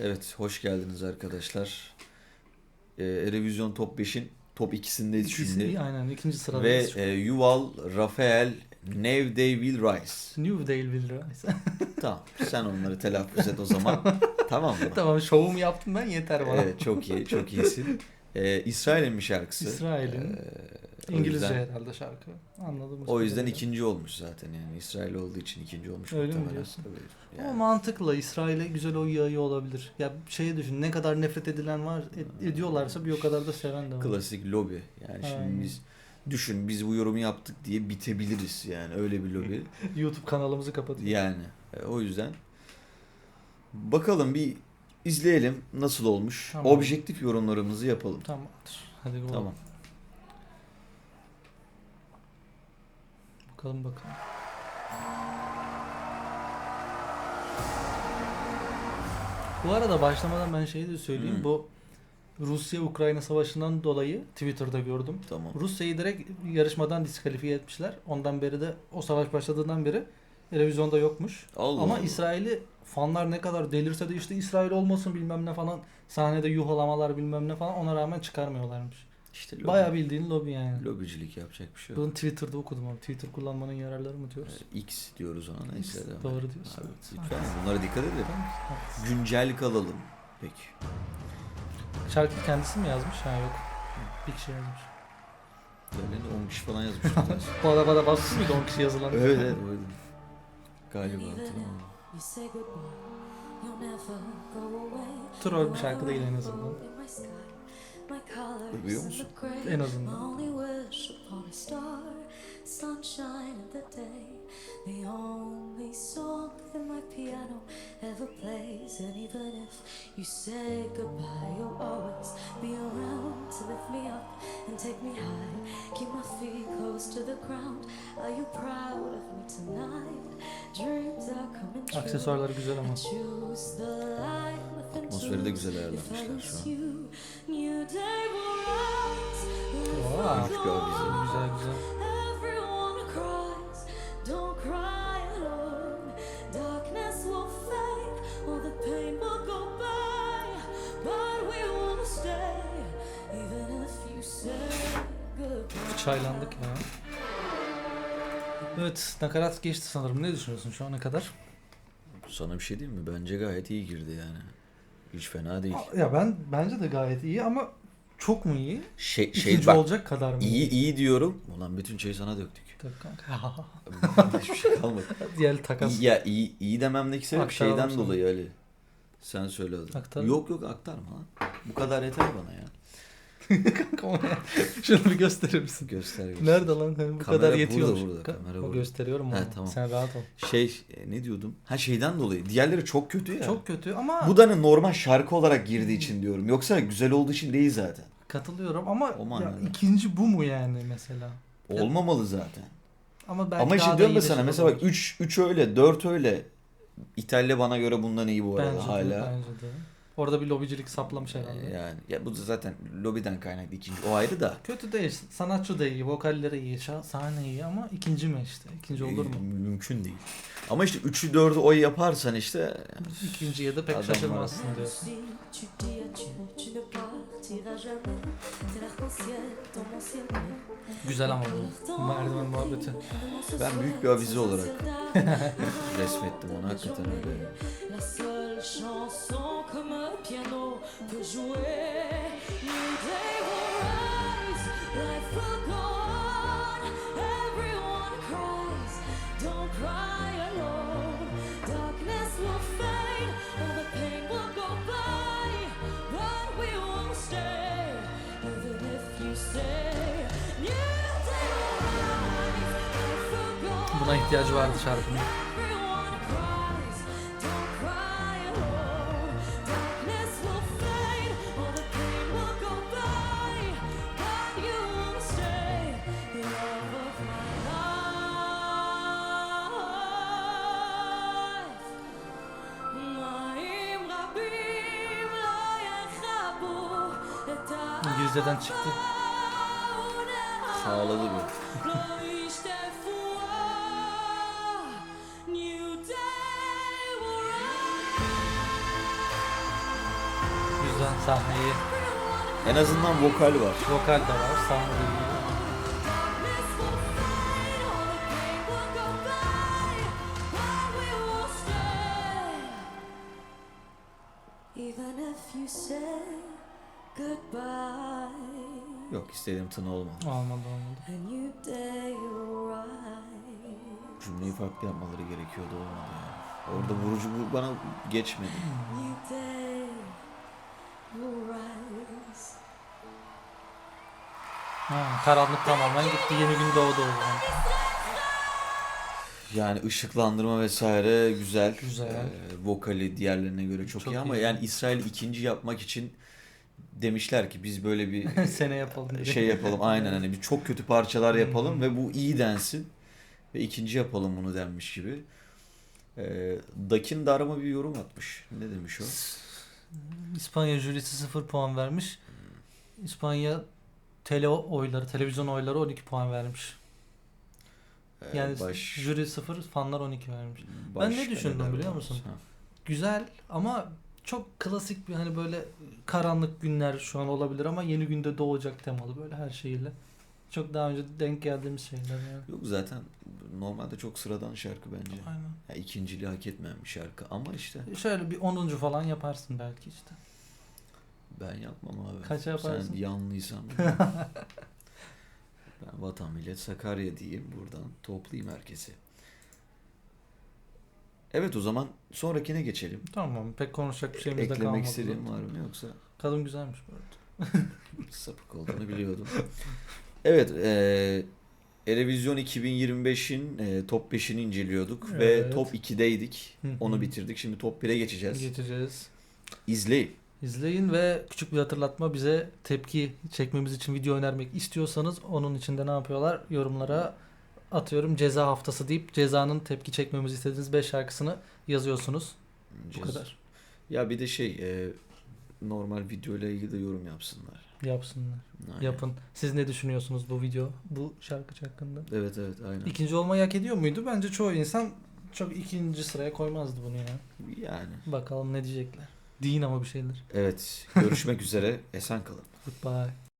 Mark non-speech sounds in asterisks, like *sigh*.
Evet, hoş geldiniz arkadaşlar. Ee, Erevizyon Top 5'in top 2'sindeyiz İkisi, şimdi. aynen ikinci sırada. Ve e, Yuval, Rafael, Nev They Will Rise. New Dale Will Rise. *laughs* Tamam, sen onları telaffuz et o zaman. tamam mı? tamam şovumu yaptım ben yeter bana. Evet, çok iyi, çok iyisin. Ee, İsrail'in bir şarkısı. İsrail'in. Ee, o İngilizce yüzden- herhalde şarkı. Anladım. O yüzden ikinci olmuş zaten yani. İsrail olduğu için ikinci olmuş. Öyle mi diyorsun? Tabii. Ama Yani. mantıklı. İsrail'e güzel oy yağıyor olabilir. Ya şeye düşün ne kadar nefret edilen var ed- ediyorlarsa bir o kadar da seven de var. Klasik lobi. Yani şimdi Aynen. biz düşün biz bu yorumu yaptık diye bitebiliriz yani öyle bir lobi. *laughs* YouTube kanalımızı kapatıyor. Yani e, o yüzden bakalım bir izleyelim nasıl olmuş. Tamam. Objektif yorumlarımızı yapalım. Tamamdır. Hadi bu Tamam. bakalım bakalım. Bu arada başlamadan ben şeyi de söyleyeyim. Hı. Bu Rusya-Ukrayna savaşından dolayı Twitter'da gördüm. Tamam. Rusya'yı direkt yarışmadan diskalifiye etmişler. Ondan beri de o savaş başladığından beri televizyonda yokmuş. Allah Ama Allah. İsrail'i fanlar ne kadar delirse de işte İsrail olmasın bilmem ne falan sahnede yuhalamalar bilmem ne falan ona rağmen çıkarmıyorlarmış. İşte lobi. Bayağı bildiğin lobi yani. lobicilik yapacak bir şey yok. Bunu Twitter'da okudum abi. Twitter kullanmanın yararları mı diyoruz? E, X diyoruz ona neyse. X, doğru diyorsun, Abi, evet. Lütfen bunlara dikkat edelim. Tamam. Güncel kalalım. Peki. Şarkı kendisi mi yazmış? Ha yok. Bir kişi yazmış. Böyle 10 kişi falan yazmış. *laughs* Bu arada bana bassız mıydı 10 kişi yazılan? evet evet. Galiba away. Troll bir şarkı değil en azından. Duyuyor musun? En azından. A. The only song that my piano ever plays. And even if you say goodbye, you'll always be around to lift me up and take me high. Keep my feet close to the ground. Are you proud of me tonight? Dreams are coming true. Aksesuarları güzel ama. Atmosferi de güzel ayarlamışlar şu an. you, new day Çaylandık ya. Evet nakarat geçti sanırım. Ne düşünüyorsun şu ana kadar? Sana bir şey diyeyim mi? Bence gayet iyi girdi yani. Hiç fena değil. Ya ben bence de gayet iyi ama çok mu iyi? Şey, İkinci şey bak olacak kadar mı? iyi iyi diyorum. Ulan bütün çayı sana döktük. Tabii kanka. Hiçbir şey kalmadı. *laughs* Diğer takas. İyi, ya iyi, iyi dememdeki sebep Aktaralım şeyden sana. dolayı Ali. Sen söyle hadi. Yok yok aktarma lan. Bu kadar yeter bana ya. *laughs* *laughs* Şunu bir gösterir misin? Göster göster. Nerede lan? Bu Kamera kadar burada, yetiyormuş. burada, Ka- kamera burada. gösteriyorum He, onu. tamam. Sen rahat ol. Şey e, ne diyordum? Ha şeyden dolayı. Diğerleri çok kötü ya. Çok kötü ama Bu da ne normal şarkı olarak girdiği için diyorum. Yoksa güzel olduğu için değil zaten. katılıyorum ama ya, ikinci bu mu yani mesela? Olmamalı zaten. Ama belki Ama işte da diyorum de sana mesela bak olabilir. 3 3 öyle 4 öyle. İtalya bana göre bundan iyi bu arada Bence de, hala. bence de. Orada bir lobicilik saplamış herhalde. Yani ya bu da zaten lobiden kaynaklı ikinci. O ayrı da. Kötü değil. Sanatçı da iyi, vokalleri iyi, şa- sahne iyi ama ikinci mi işte? İkinci olur mu? Mümkün değil. Ama işte 3'ü 4'ü oy yaparsan işte İkinciye de pek Adamlar- şaşırmazsın diyorsun. Si tu dis adieu, tu ne partiras jamais. T'es l'arc-en-ciel dans mon ciel bleu. Güzel ama bu. Merdiven muhabbeti. ben büyük bir avize olarak *laughs* resmettim onu hakikaten öyle. Piano peut jouer. New day will rise, life will go on. Everyone cries, don't cry alone. Darkness will fade, all the pain will go by. But we will stay, even if you say, New day will rise, life will go Buna ihtiyacı vardı şarkının. İngilizceden çıktı. Sağladı bu. New day will rise. Güzel sahne iyi. En azından vokal var. Vokal de var. Sahne de iyi. Darkness will fade, all the pain will go by, but we will stay. Even if you say Yok istediğim tını olmadı. Olmadı olmadı. Cümleyi farklı yapmaları gerekiyordu olmadı yani. Orada vurucu bu bana geçmedi. Ha, karanlık tamamen gitti. Yeni gün doğdu o zaman. Yani ışıklandırma vesaire güzel. Güzel. Ee, vokali diğerlerine göre çok, Çok iyi ama iyi. yani İsrail ikinci yapmak için demişler ki biz böyle bir *laughs* Sene yapalım. dedi. şey yapalım aynen hani bir çok kötü parçalar yapalım Hmm. ve bu iyi densin ve ikinci yapalım bunu denmiş gibi. Ee, Dakin Darma bir yorum atmış. Ne demiş o? İspanya jürisi 0 puan vermiş. İspanya tele oyları, televizyon oyları 12 puan vermiş. Ee, Yani baş- jüri 0, fanlar 12 vermiş. baş ne düşündüm biliyor musun? Ha. Güzel ama çok klasik bir hani böyle karanlık günler şu an olabilir ama yeni günde doğacak temalı böyle her şeyle. Çok daha önce denk geldiğimiz şeyler yani. Yok zaten normalde çok sıradan şarkı bence. Aynen. Ya ikinciliği hak etmeyen bir şarkı ama işte Şöyle bir 10. falan yaparsın belki işte. ben yapmam abi. Kaça yaparsın? Sen yanlıysan. *laughs* ben vatan millet Sakarya diyeyim buradan toplayayım herkesi. Evet o zaman sonrakine geçelim. Tamam pek konuşacak bir şeyimiz de kalmadı. Eklemek istediğin zaten. var mı yoksa Kadın güzelmiş bu arada. *laughs* sapık olduğunu biliyordum. Evet, e, Erevizyon 2025'in e, top 5'ini inceliyorduk ve Evet. top 2'deydik. Hı hı. Onu bitirdik. Şimdi top 1'e geçeceğiz. Geçeceğiz. İzleyin. İzleyin ve küçük bir hatırlatma bize tepki çekmemiz için video önermek istiyorsanız onun için de ne yapıyorlar? Yorumlara atıyorum ceza haftası deyip cezanın tepki çekmemizi istediğiniz 5 şarkısını yazıyorsunuz. Bu Cez- kadar. Ya bir de şey e, normal video ile ilgili de yorum yapsınlar. Yapsınlar. Aynen. Yapın. Siz ne düşünüyorsunuz bu video, bu şarkı hakkında? Evet evet aynen. İkinci olmayı hak ediyor muydu? Bence çoğu insan çok ikinci sıraya koymazdı bunu ya. Yani. Bakalım ne diyecekler. Deyin ama bir şeyler. Evet. Görüşmek *laughs* üzere. Esen kalın. Goodbye.